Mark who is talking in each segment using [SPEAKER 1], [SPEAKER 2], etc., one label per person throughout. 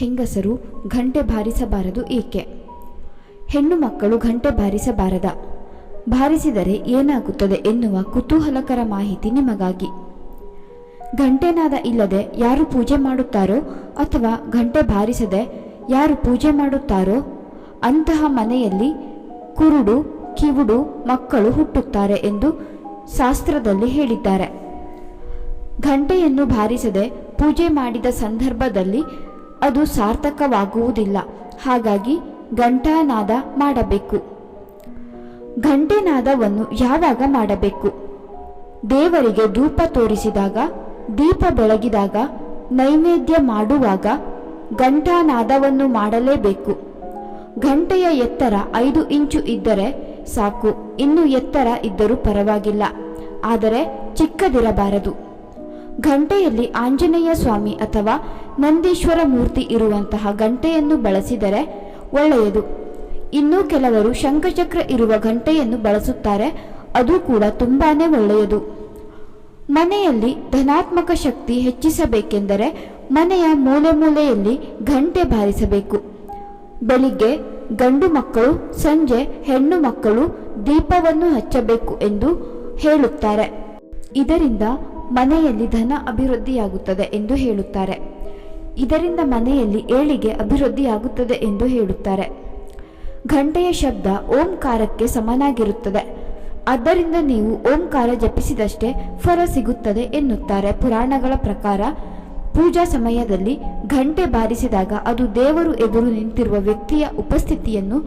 [SPEAKER 1] ಹೆಂಗಸರು ಘಂಟೆ ಬಾರಿಸಬಾರದು ಏಕೆ? ಹೆಣ್ಣು ಮಕ್ಕಳು ಘಂಟೆ ಬಾರಿಸಬಾರದ. ಬಾರಿಸಿದರೆ ಏನಾಗುತ್ತದೆ ಎನ್ನುವ ಕುತೂಹಲಕರ ಮಾಹಿತಿ ನಿಮಗಾಗಿ. ಘಂಟೆನಾದ ಇಲ್ಲದೆ ಯಾರು ಪೂಜೆ ಮಾಡುತ್ತಾರೋ ಅಥವಾ ಘಂಟೆ ಬಾರಿಸದೆ ಯಾರು ಪೂಜೆ ಮಾಡುತ್ತಾರೋ ಅಂತಹ ಮನೆಯಲ್ಲಿ ಕುರುಡು, ಕಿವುಡು ಮಕ್ಕಳು ಹುಟ್ಟುತ್ತಾರೆ ಎಂದು ಶಾಸ್ತ್ರದಲ್ಲಿ ಹೇಳಿದ್ದಾರೆ. ಘಂಟೆಯನ್ನು ಬಾರಿಸದೆ ಪೂಜೆ ಮಾಡಿದ ಸಂದರ್ಭದಲ್ಲಿ ಅದು ಸಾರ್ಥಕವಾಗುವುದಿಲ್ಲ. ಹಾಗಾಗಿ ಘಂಟಾನಾದ ಮಾಡಬೇಕು. ಘಂಟೆನಾದವನ್ನು ಯಾವಾಗ ಮಾಡಬೇಕು? ದೇವರಿಗೆ ಧೂಪ ತೋರಿಸಿದಾಗ, ದೀಪ ಬೆಳಗಿದಾಗ, ನೈವೇದ್ಯ ಮಾಡುವಾಗ ಘಂಟಾನಾದವನ್ನು ಮಾಡಲೇಬೇಕು. ಘಂಟೆಯ ಎತ್ತರ ಐದು ಇಂಚು ಇದ್ದರೆ ಸಾಕು, ಇನ್ನು ಎತ್ತರ ಇದ್ದರೂ ಪರವಾಗಿಲ್ಲ. ಆದರೆ ಚಿಕ್ಕದಿರಬಾರದು. ಘಂಟೆಯಲ್ಲಿ ಆಂಜನೇಯ ಸ್ವಾಮಿ ಅಥವಾ ನಂದೀಶ್ವರ ಮೂರ್ತಿ ಇರುವಂತಹ ಗಂಟೆಯನ್ನು ಬಳಸಿದರೆ ಒಳ್ಳೆಯದು. ಇನ್ನೂ ಕೆಲವರು ಶಂಖಚಕ್ರ ಇರುವ ಗಂಟೆಯನ್ನು ಬಳಸುತ್ತಾರೆ, ಅದು ಕೂಡ ತುಂಬಾನೇ ಒಳ್ಳೆಯದು. ಮನೆಯಲ್ಲಿ ಧನಾತ್ಮಕ ಶಕ್ತಿ ಹೆಚ್ಚಿಸಬೇಕೆಂದರೆ ಮನೆಯ ಮೂಲೆ ಮೂಲೆಯಲ್ಲಿ ಘಂಟೆ ಬಾರಿಸಬೇಕು. ಬೆಳಿಗ್ಗೆ ಗಂಡು ಮಕ್ಕಳು, ಸಂಜೆ ಹೆಣ್ಣು ಮಕ್ಕಳು ದೀಪವನ್ನು ಹಚ್ಚಬೇಕು ಎಂದು ಹೇಳುತ್ತಾರೆ. ಇದರಿಂದ ಮನೆಯಲ್ಲಿ ಧನ ಅಭಿವೃದ್ಧಿಯಾಗುತ್ತದೆ ಎಂದು ಹೇಳುತ್ತಾರೆ. ಇದರಿಂದ ಮನೆಯಲ್ಲಿ ಏಳಿಗೆ ಅಭಿವೃದ್ಧಿಯಾಗುತ್ತದೆ ಎಂದು ಹೇಳುತ್ತಾರೆ. ಘಂಟೆಯ ಶಬ್ದ ಓಂಕಾರಕ್ಕೆ ಸಮನಾಗಿರುತ್ತದೆ. ಆದ್ದರಿಂದ ನೀವು ಓಂಕಾರ ಜಪಿಸಿದಷ್ಟೇ ಫಲ ಸಿಗುತ್ತದೆ ಎನ್ನುತ್ತಾರೆ. ಪುರಾಣಗಳ ಪ್ರಕಾರ ಪೂಜಾ ಸಮಯದಲ್ಲಿ ಘಂಟೆ ಬಾರಿಸಿದಾಗ ಅದು ದೇವರು ಎದುರು ನಿಂತಿರುವ ವ್ಯಕ್ತಿಯ ಉಪಸ್ಥಿತಿಯನ್ನು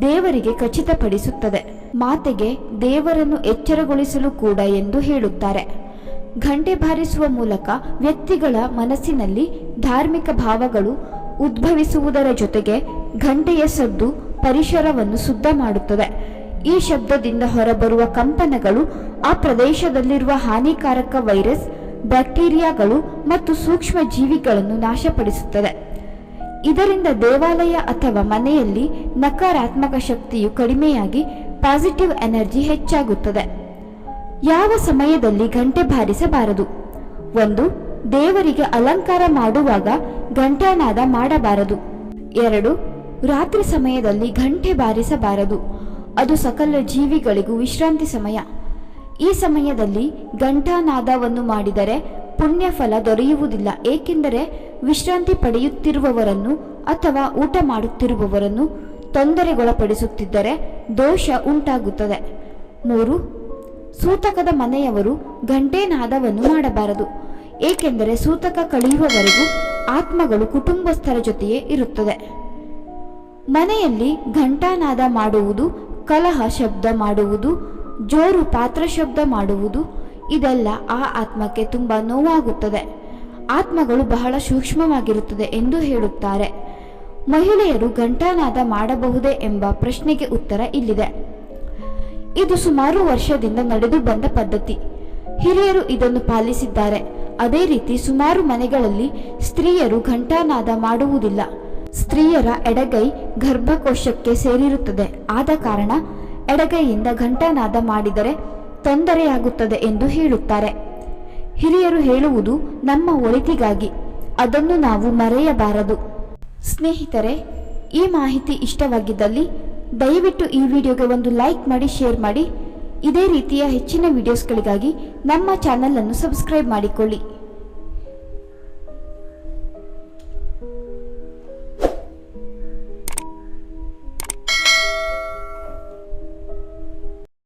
[SPEAKER 1] ದೇವರಿಗೆ ಖಚಿತಪಡಿಸುತ್ತದೆ. ಮಾತೆಗೆ ದೇವರನ್ನು ಎಚ್ಚರಗೊಳಿಸಲು ಕೂಡ ಎಂದು ಹೇಳುತ್ತಾರೆ. ಘಂಟೆ ಬಾರಿಸುವ ಮೂಲಕ ವ್ಯಕ್ತಿಗಳ ಮನಸ್ಸಿನಲ್ಲಿ ಧಾರ್ಮಿಕ ಭಾವಗಳು ಉದ್ಭವಿಸುವುದರ ಜೊತೆಗೆ ಘಂಟೆಯ ಸದ್ದು ಪರಿಸರವನ್ನು ಶುದ್ಧ ಮಾಡುತ್ತದೆ. ಈ ಶಬ್ದದಿಂದ ಹೊರಬರುವ ಕಂಪನಗಳು, ಆ ಪ್ರದೇಶದಲ್ಲಿರುವ ಹಾನಿಕಾರಕ ವೈರಸ್, ಬ್ಯಾಕ್ಟೀರಿಯಾಗಳು ಮತ್ತು ಸೂಕ್ಷ್ಮ ಜೀವಿಗಳನ್ನು ನಾಶಪಡಿಸುತ್ತದೆ. ಇದರಿಂದ ದೇವಾಲಯ ಅಥವಾ ಮನೆಯಲ್ಲಿ ನಕಾರಾತ್ಮಕ ಶಕ್ತಿಯು ಕಡಿಮೆಯಾಗಿ ಪಾಸಿಟಿವ್ ಎನರ್ಜಿ ಹೆಚ್ಚಾಗುತ್ತದೆ. ಯಾವ ಸಮಯದಲ್ಲಿ ಗಂಟೆ ಬಾರಿಸಬಾರದು? ಒಂದು, ದೇವರಿಗೆ ಅಲಂಕಾರ ಮಾಡುವಾಗ ಘಂಟಾನಾದ ಮಾಡಬಾರದು. ಎರಡು, ರಾತ್ರಿ ಸಮಯದಲ್ಲಿ ಗಂಟೆ ಬಾರಿಸಬಾರದು. ಅದು ಸಕಲ ಜೀವಿಗಳಿಗೂ ವಿಶ್ರಾಂತಿ ಸಮಯ. ಈ ಸಮಯದಲ್ಲಿ ಘಂಟಾನಾದವನ್ನು ಮಾಡಿದರೆ ಪುಣ್ಯ ಫಲ ದೊರೆಯುವುದಿಲ್ಲ, ಏಕೆಂದರೆ ವಿಶ್ರಾಂತಿ ಪಡೆಯುತ್ತಿರುವವರನ್ನು ಅಥವಾ ಊಟ ಮಾಡುತ್ತಿರುವವರನ್ನು ತೊಂದರೆಗೊಳಪಡಿಸುತ್ತಿದ್ದರೆ ದೋಷ ಉಂಟಾಗುತ್ತದೆ. ಮೂರು ಸೂತಕದ ಮನೆಯವರು ಘಂಟೇನಾದವನ್ನು ಮಾಡಬಾರದು. ಏಕೆಂದರೆ ಸೂತಕ ಕಳೆಯುವವರೆಗೂ ಆತ್ಮಗಳು ಕುಟುಂಬಸ್ಥರ ಜೊತೆಯೇ ಇರುತ್ತದೆ. ಮನೆಯಲ್ಲಿ ಘಂಟಾನಾದ ಮಾಡುವುದು, ಕಲಹ ಶಬ್ದ ಮಾಡುವುದು, ಜೋರು ಪಾತ್ರ ಶಬ್ದ ಮಾಡುವುದು, ಇದೆಲ್ಲ ಆ ಆತ್ಮಕ್ಕೆ ತುಂಬ ನೋವಾಗುತ್ತದೆ. ಆತ್ಮಗಳು ಬಹಳ ಸೂಕ್ಷ್ಮವಾಗಿರುತ್ತದೆ ಎಂದು ಹೇಳುತ್ತಾರೆ. ಮಹಿಳೆಯರು ಘಂಟಾನಾದ ಮಾಡಬಹುದೇ ಎಂಬ ಪ್ರಶ್ನೆಗೆ ಉತ್ತರ ಇಲ್ಲಿದೆ. ಇದು ಸುಮಾರು ವರ್ಷದಿಂದ ನಡೆದು ಬಂದ ಪದ್ಧತಿ. ಹಿರಿಯರು ಇದನ್ನು ಪಾಲಿಸಿದ್ದಾರೆ. ಅದೇ ರೀತಿ ಸುಮಾರು ಮನೆಗಳಲ್ಲಿ ಸ್ತ್ರೀಯರು ಘಂಟಾನಾದ ಮಾಡುವುದಿಲ್ಲ. ಸ್ತ್ರೀಯರ ಎಡಗೈ ಗರ್ಭಕೋಶಕ್ಕೆ ಸೇರಿರುತ್ತದೆ. ಆದ ಕಾರಣ ಎಡಗೈಯಿಂದ ಘಂಟಾನಾದ ಮಾಡಿದರೆ ತೊಂದರೆಯಾಗುತ್ತದೆ ಎಂದು ಹೇಳುತ್ತಾರೆ. ಹಿರಿಯರು ಹೇಳುವುದು ನಮ್ಮ ಒಳಿತಿಗಾಗಿ. ಅದನ್ನು ನಾವು ಮರೆಯಬಾರದು. ಸ್ನೇಹಿತರೆ, ಈ ಮಾಹಿತಿ ಇಷ್ಟವಾಗಿದ್ದಲ್ಲಿ ದಯವಿಟ್ಟು ಈ ವಿಡಿಯೋಗೆ ಒಂದು ಲೈಕ್ ಮಾಡಿ, ಶೇರ್ ಮಾಡಿ. ಇದೇ ರೀತಿಯ ಹೆಚ್ಚಿನ ವಿಡಿಯೋಸ್ಗಳಿಗಾಗಿ ನಮ್ಮ ಚಾನಲನ್ನು ಸಬ್ಸ್ಕ್ರೈಬ್ ಮಾಡಿಕೊಳ್ಳಿ.